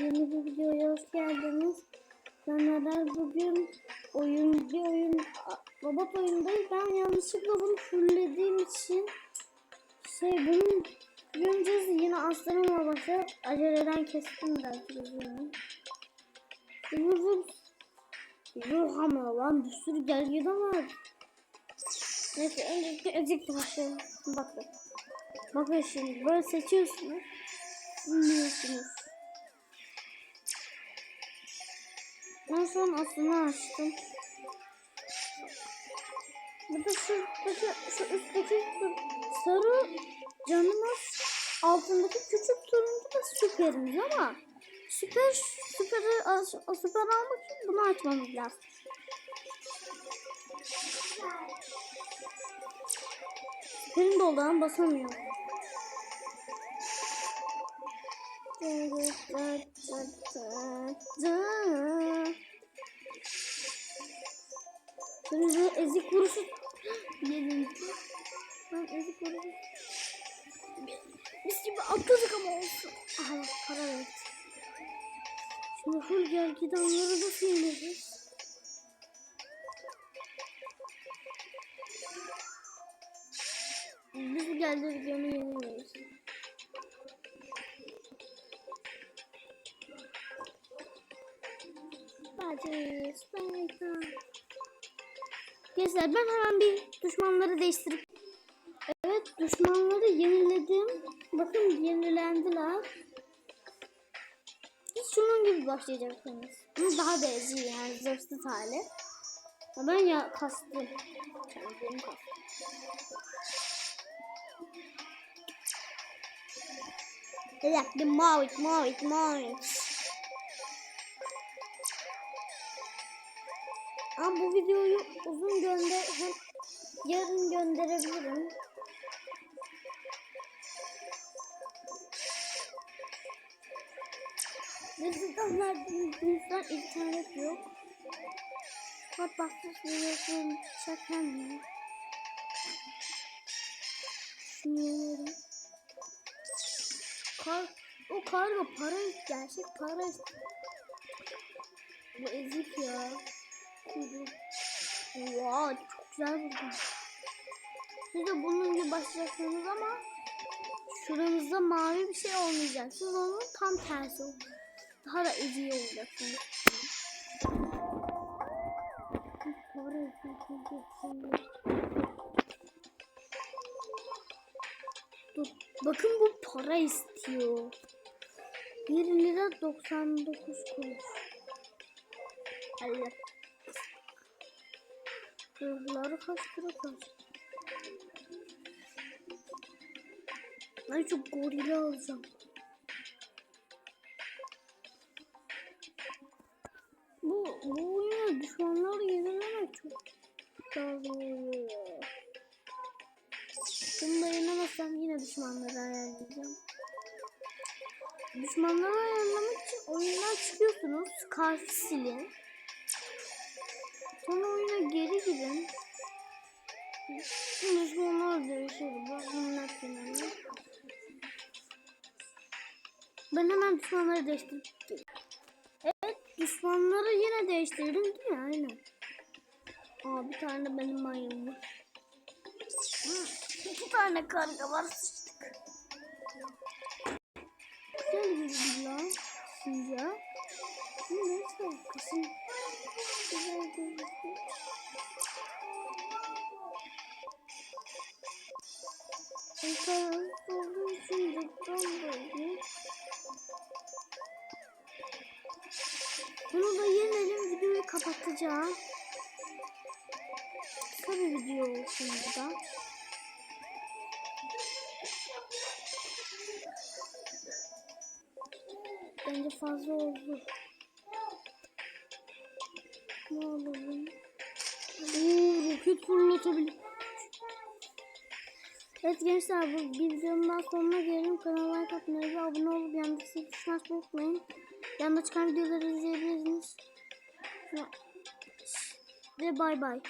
yeni bir videoya hoş geldiniz. Ben Neden bugün oyun bir oyun robot oyundayız. Ben yanlışlıkla bunu fulllediğim için şey bunun göreceğiz yine aslanımla başa aceleden kestim belki üzülüm. Vurdum. Yok ama lan bir sürü gergedan var. Neyse öncelikle ezikle başlayalım. Bakın. Bakın şimdi böyle seçiyorsunuz. Bilmiyorsunuz. Ben şu an aslında açtım. Burada şuradaki, şu üstteki sarı canımız altındaki küçük turuncu da süperimiz ama süper süperi süper almak için bunu açmamız lazım. Süperin doldu ama basamıyorum. Bu ezik vuruşu yedim. Ben ezik vuruşu. Biz gibi atladık ama olsun. Aha para verdi. Şimdi full gel gidenleri da filmleriz. Biz geldi videonu yeniliyoruz. Spike'a. Gençler ben hemen bir düşmanları değiştirip Evet düşmanları yeniledim. Bakın yenilendiler. Hiç şunun gibi başlayacaksınız. Ama daha da eziği yani zırhsız hali. Ya ben ya kastım. Kendim kastım. Bir dakika mavit mavit mavit. Ama bu videoyu uzun gönder hem yarın gönderebilirim. Bizden verdiğimizden internet yok. Bak bakmış videosunu çekemiyor. Şunu yenerim. Kar, o kargo para gerçek para Bu ezik ya. Wow, çok güzel buldum. Siz de bunun gibi başlayacaksınız ama şuranızda mavi bir şey olmayacak. Siz onun tam tersi olacak. Daha da eziği olacaksınız. Dur, bakın bu para istiyor. 1 lira 99 kuruş. Allah. Hırları kaç lira kaç? Ben şu gorili alacağım. Bu, bu oyuna düşmanları yenilemek çok zor oluyor. Bunu da yenemezsem yine düşmanları ayarlayacağım. Düşmanları ayarlamak için oyundan çıkıyorsunuz. Karşı silin. Değişiyor. Bak bunlar kenarı. Ben hemen düşmanları değiştirdim. Evet düşmanları yine değiştirdim değil mi? Aynen. Aa bir tane benim mayım var. İki tane karga var sıçtık. Güzel gibi lan. Sıcak. İnternet olduğu için reklam böyle. Bunu da yenelim videoyu kapatacağım. Kısa bir video olsun bu da. Bence fazla oldu. Ne alalım? Oo, roket fırlatabilir. Evet gençler bu videonun daha sonuna gelelim. Kanala like atmayı ve abone olup yanındaki zil unutmayın. Yanında çıkan videoları izleyebilirsiniz. Ve bay bay.